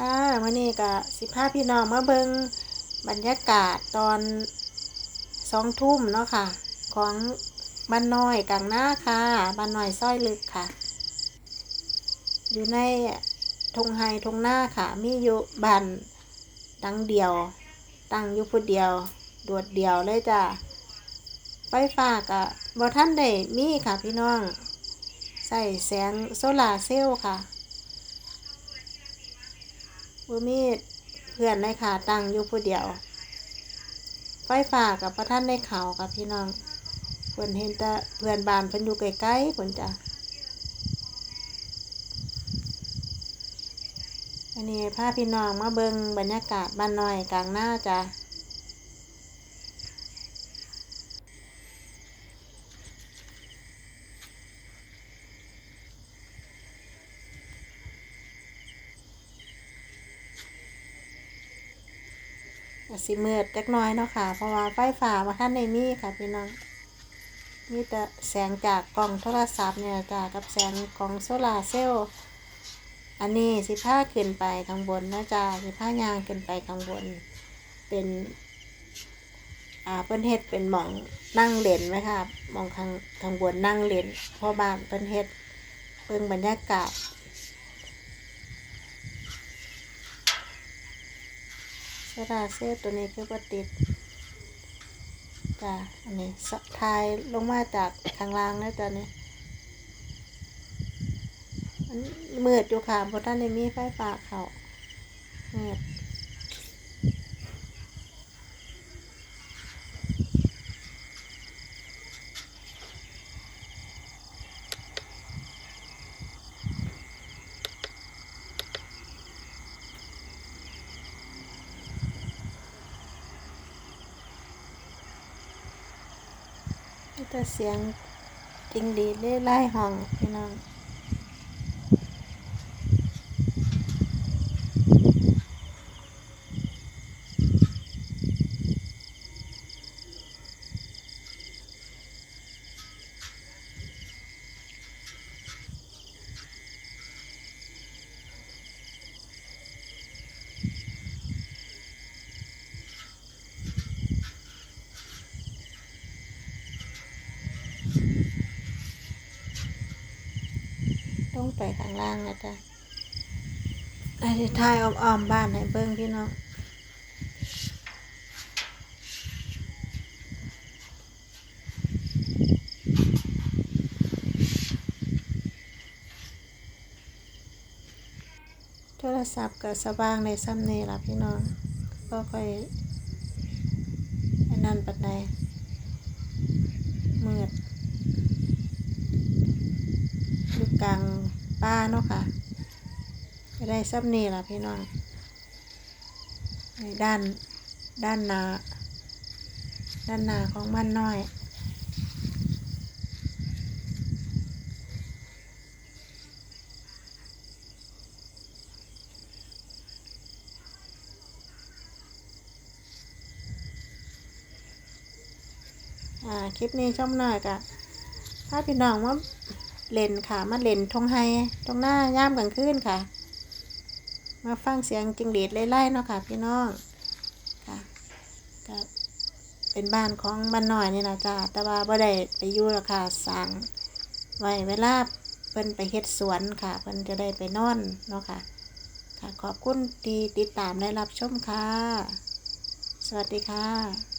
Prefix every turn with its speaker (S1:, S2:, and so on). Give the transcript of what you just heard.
S1: ค่ะวันนี้ก็สิพาพี่น้องมาเบิงบรรยากาศตอนสองทุ่มเนาะค่ะ ของบ้านน้อยกลางหน้าค่ะบ้านน้อยซ้อยลึกค่ะ อยู่ในทงไฮทงหน้าค่ะ มีอยู่บ้านดังเดียว ตั้งอยู่ผู้เดียว โดดเดียวเลยจ้ะไฟฟ้าก็บ่ท่านได้มีค่ะพี่น้อง ใส่แสงโซลาเซลล์ค่ะ บ่มีเพื่อนในขาตั้งอยู่ผู้เดียว ไฟฟ้ากับพระท่านในเขากับพี่น้องเพิ่นเห็นแต่เพื่อนบ้านเพิ่นอยู่ใกล้ๆเพิ่นจ้ะอันนี้พาพี่น้องมาเบิงบรรยากาศบ้านน้อยกลางหน้าจ้ะ ก็สิมืดจักน้อยเนาะค่ะ เพราะว่าไฟฟ้าบ่ท่านได้มีค่ะพี่น้องมีแต่แสงจากกล่องโทรศัพท์เนี่ยจ้ะกับแสงของโซลาร์เซลล์อันนี้สิผ้าขึ้นไปข้างบนนะจ๊ะสิผ้ายางขึ้นไปข้างบน เป็นอ่าเพิ่นเฮ็ดเป็นหมองนั่งเล่นไหมครับมองข้างข้างบนนั่งเล่นพราะบ้านเพิ่นเฮ็ดเบิ่งบรรยากาศ โซลาร์เสื้อตัวนี้คือปติดจ้ะอันนี้ทายลงมาจากทางล่างนะจ๊ะนี่มันมืดอยู่ค่ะเพราะท่านในมีไฟฟ้าเขามืด แต่เสียงจริงดีเล่ไล่ห้องพี่น้อง ต้องไปข้างล่างนะจ๊ะไอ้ที่ท้ายอ้อมๆบ้านให้เบิ้งพี่น้องโทรศัพท์ก็สว่างในซ้ำนี่ล่ะพี่น้องก็ค่อยนนั้นปัดใดมืด อยู่กลางป่าเนาะค่ะก็ได้ซับนี่ล่ะพี่น้องในด้านด้านหนาด้านหนาของมันน้อยอ่าคลิปนี้ช่องน้อยกะถ้าพี่น้องว่า เล่นค่ะ มาเล่นทงไฮตรงหน้าย่ามกลางคืนค่ะ มาฟังเสียงจิงหรีดไล่ๆเนาะค่ะ พี่น้องค่ะก็เป็นบ้านของบ้านน้อยนี่นะจ้าแต่ว่าบ่ได้ไปอยู่หรอกค่ะสั่งไว้เวลาเพิ่นไปเฮ็ดสวนค่ะ เพิ่นจะได้ไปนอนเนาะค่ะ ค่ะขอบคุณที่ติดตามและรับชมค่ะ สวัสดีค่ะ